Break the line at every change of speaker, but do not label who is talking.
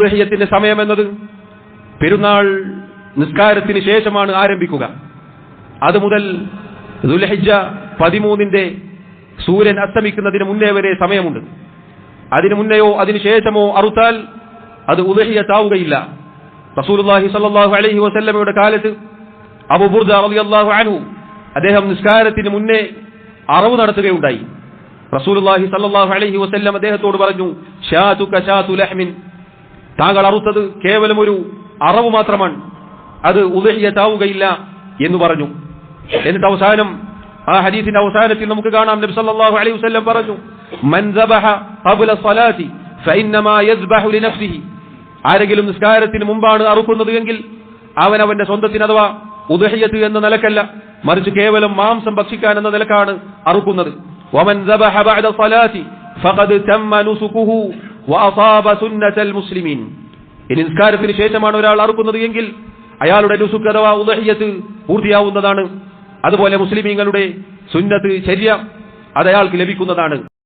ഉദ്ഹയ്യത്തിന്റെ സമയം എന്നത് പെരുന്നാൾ നിസ്കാരത്തിന് ശേഷമാണ് ആരംഭിക്കുക. അത് മുതൽ ദുൽഹിജ പതിമൂന്നിന്റെ സൂര്യൻ അസ്തമിക്കുന്നതിന് മുന്നേ വരെ സമയമുണ്ട്. അതിനു മുന്നെയോ അതിനുശേഷമോ അറുത്താൽ അത് ഉദഹിയത്താവുകയില്ല. റസൂലുള്ളാഹി സ്വല്ലല്ലാഹു അലഹി വസല്ലമയുടെ കാലത്ത് അബൂ ബുർദ റളിയല്ലാഹു അൻഹു അദ്ദേഹം നിസ്കാരത്തിന് മുന്നേ അറവ് നടത്തുകയുണ്ടായി. റസൂലുള്ളാഹി സ്വല്ലല്ലാഹു അലഹി വസല്ലം അദ്ദേഹത്തോട് പറഞ്ഞു ഷാതു ലഹ്മിൻ. താങ്കൾ അറുത്തത് കേവലം ഒരു അറവ് മാത്രമാണ്. അത് ഉദഹിയത്താവുകയില്ല എന്ന് പറഞ്ഞു. എന്നിട്ട് അവസാനം ആ ഹദീസിന്റെ അവസാനത്തിൽ നമുക്ക് കാണാം. നബി സല്ലല്ലാഹു അലൈഹി വസല്ലം പറഞ്ഞു മൻ ഖബ്ല സ്വലാത്തി ഫഇന്നമാ യസ്ബഹു ലിനഫ്സിഹി. ആരെങ്കിലും നിസ്കാരത്തിന് മുമ്പാണ് അറുക്കുന്നത് എങ്കിൽ അവൻ അവന്റെ സ്വന്തത്തിന് അഥവാ ഉദഹിയത്ത് എന്ന നിലക്കല്ല മറിച്ച് കേവലം മാംസം ഭക്ഷിക്കാൻ എന്ന നിലക്കാണ് അറുക്കുന്നത്. വമൻ ദബഹ ബഅദ സ്വലാത്തി ഫഖദ് തമ്മ നുസുകുഹു മുസ്ലിമീൻ നിസ്കാരത്തിന് ശേഷമാണ് ഒരാൾ അറുക്കുന്നത് എങ്കിൽ അയാളുടെ നുസുക്ക് അഥവാ ഉദഹ്യത്ത് പൂർത്തിയാവുന്നതാണ്. അതുപോലെ മുസ്ലിമീങ്ങളുടെ സുന്നത്ത് ശരിയ അത് അയാൾക്ക് ലഭിക്കുന്നതാണ്.